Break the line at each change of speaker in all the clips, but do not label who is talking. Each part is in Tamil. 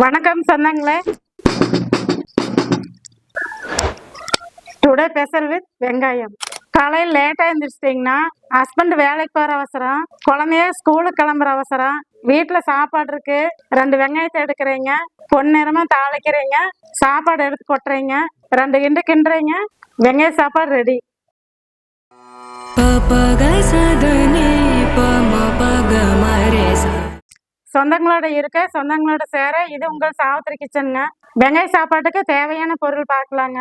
வணக்கம் சொந்தங்களே டுடே ஸ்பெஷல் வித் வெங்காயம். காலையில் லேட்டாக எழுந்திரிச்சிட்டிங்கன்னா ஹஸ்பண்ட் வேலைக்கு போகிற அவசரம் குழந்தைய ஸ்கூலுக்கு கிளம்புற அவசரம் வீட்டில் சாப்பாடு இருக்கு ரெண்டு வெங்காயத்தை எடுக்கிறீங்க பொன்னிறமாக தாளிக்கிறீங்க சாப்பாடு எடுத்து கொட்டுறீங்க ரெண்டு கிண்டு கிண்டுறீங்க வெங்காய சாப்பாடு ரெடி சொந்தங்களோட இருக்க சொந்தங்களோட சேர இது உங்கள் சாவத்திரி கிச்சனுங்க. வெங்காய சாப்பாட்டுக்கு தேவையான பொருள் பார்க்கலாங்க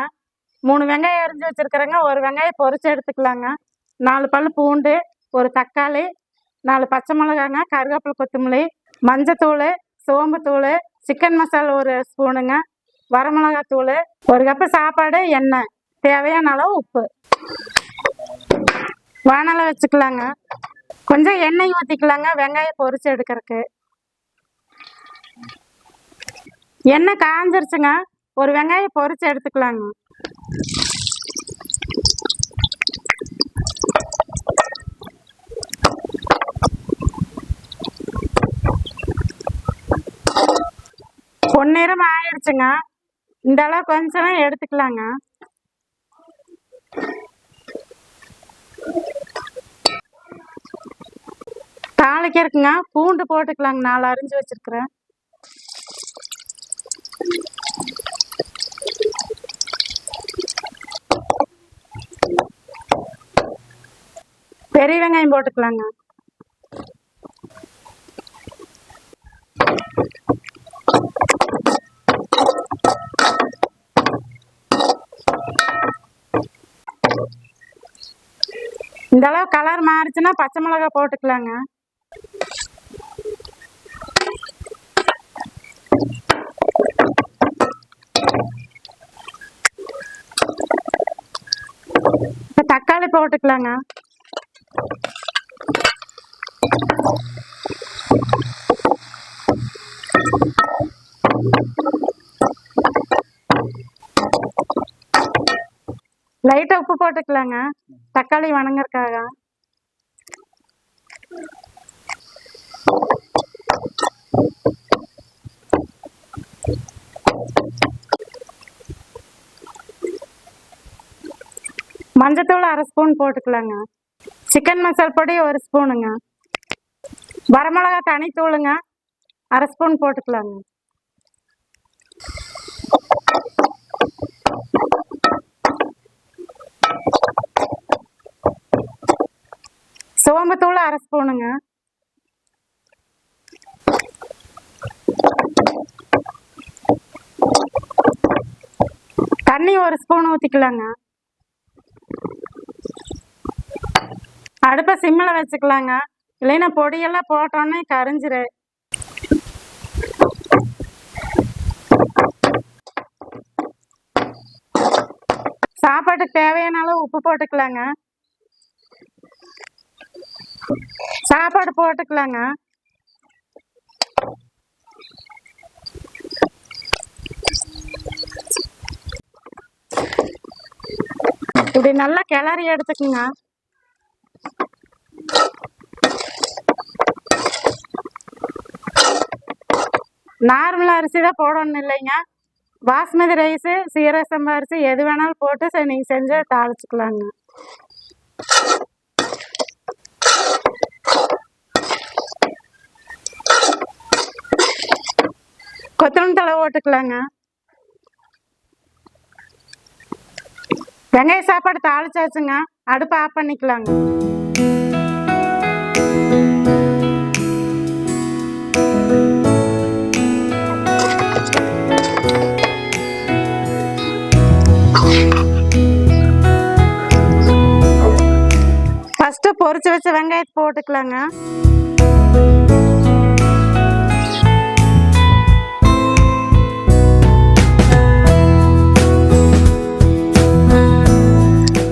மூணு வெங்காயம் அரிஞ்சு வச்சிருக்கிறேங்க. ஒரு வெங்காயம் பொரிச்சு எடுத்துக்கலாங்க. நாலு பல் பூண்டு ஒரு தக்காளி நாலு பச்சை மிளகாங்க கருவேப்பிலை கொத்தமல்லி மஞ்சத்தூள் சோம்புத்தூள் சிக்கன் மசாலா ஒரு ஸ்பூனுங்க வரமிளகாத்தூள் ஒரு கப்பு சாப்பாடு எண்ணெய். தேவையான அளவு உப்பு. வானலை வச்சுக்கலாங்க. கொஞ்சம் எண்ணெய் ஊற்றிக்கலாங்க வெங்காயம் பொரிச்சு எடுக்கிறதுக்கு எண்ணெய் காஞ்சிருச்சுங்க? ஒரு வெங்காயம் பொரிச்சு எடுத்துக்கலாங்க. பொன்னிறம் ஆயிடுச்சுங்க. இந்த அளவு கொஞ்சம் எடுத்துக்கலாங்க. தாளிக்கிறதுக்குங்க பூண்டு போட்டுக்கலாங்க நாலு அரிஞ்சு வச்சிருக்கிறேன். பெரிய வெங்காயம் போட்டுக்கலாங்க. இந்த அளவு கலர் மாறிச்சுன்னா பச்சை மிளகா போட்டுக்கலாங்க. தக்காளி போட்டுக்கலாங்க லைட்டா உப்பு போட்டுக்கலாங்க. தக்காளி வணங்கறக்காக மஞ்சத்தூள் அரை ஸ்பூன் போட்டுக்கலாங்க. சிக்கன் மசால் பொடி ஒரு ஸ்பூனுங்க. வரமிளகா தனித்தூளுங்க அரை ஸ்பூன் போட்டுக்கலாங்க. சோம்புத்தூள் அரை ஸ்பூனுங்க. தண்ணி ஒரு ஸ்பூன் ஊற்றிக்கலாங்க அடுப்பை சிம்மில் வச்சுக்கலாங்க. இல்லைன்னா பொடியெல்லாம் போட்டோன்னே கரிஞ்சிரு. சாப்பாட்டுக்கு தேவையான அளவு உப்பு போட்டுக்கலாங்க. சாப்பாடு போட்டுக்கலாங்க. இப்படி நல்லா கிளறி எடுத்துக்கோங்க. நார்மல் அரிசி தான் போடணும் இல்லைங்க. பாஸ்மதி ரைஸு சீரக சம்பா அரிசி எது வேணாலும் போட்டு சரி நீங்கள் செஞ்சு தாளிச்சுக்கலாங்க. கொத்தமல்லி தலை போட்டுக்கலாங்க. வெங்காய சாப்பாடு தாளிச்சாச்சுங்க. அடுப்பு ஆஃப் பண்ணிக்கலாங்க. பொறிச்சு வச்ச வெங்காயத்தை போட்டுக்கலாங்க.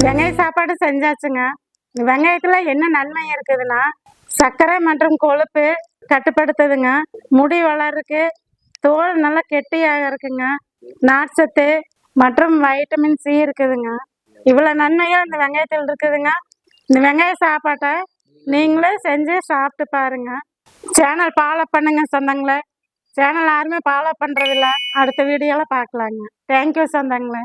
வெங்காய சாப்பாடு செஞ்சாச்சுங்க. வெங்காயத்துல என்ன நன்மை இருக்குதுன்னா சர்க்கரை மற்றும் கொழுப்பு கட்டுப்படுத்துதுங்க. முடி வளருக்கு தோல் நல்லா கெட்டியாக இருக்குங்க. நார்ச்சத்து மற்றும் வைட்டமின் சி இருக்குதுங்க. இவ்வளோ நன்மைகள் இந்த வெங்காயத்தில் இருக்குதுங்க. இந்த வெங்காய சாப்பாட்டை நீங்களே செஞ்சு சாப்பிட்டு பாருங்க. சேனல் ஃபாலோ பண்ணுங்க சொந்தங்களே. சேனல் யாருமே ஃபாலோ பண்ணுறதில்ல அடுத்த வீடியோவில் பார்க்கலாங்க. தேங்க்யூ சொந்தங்களே.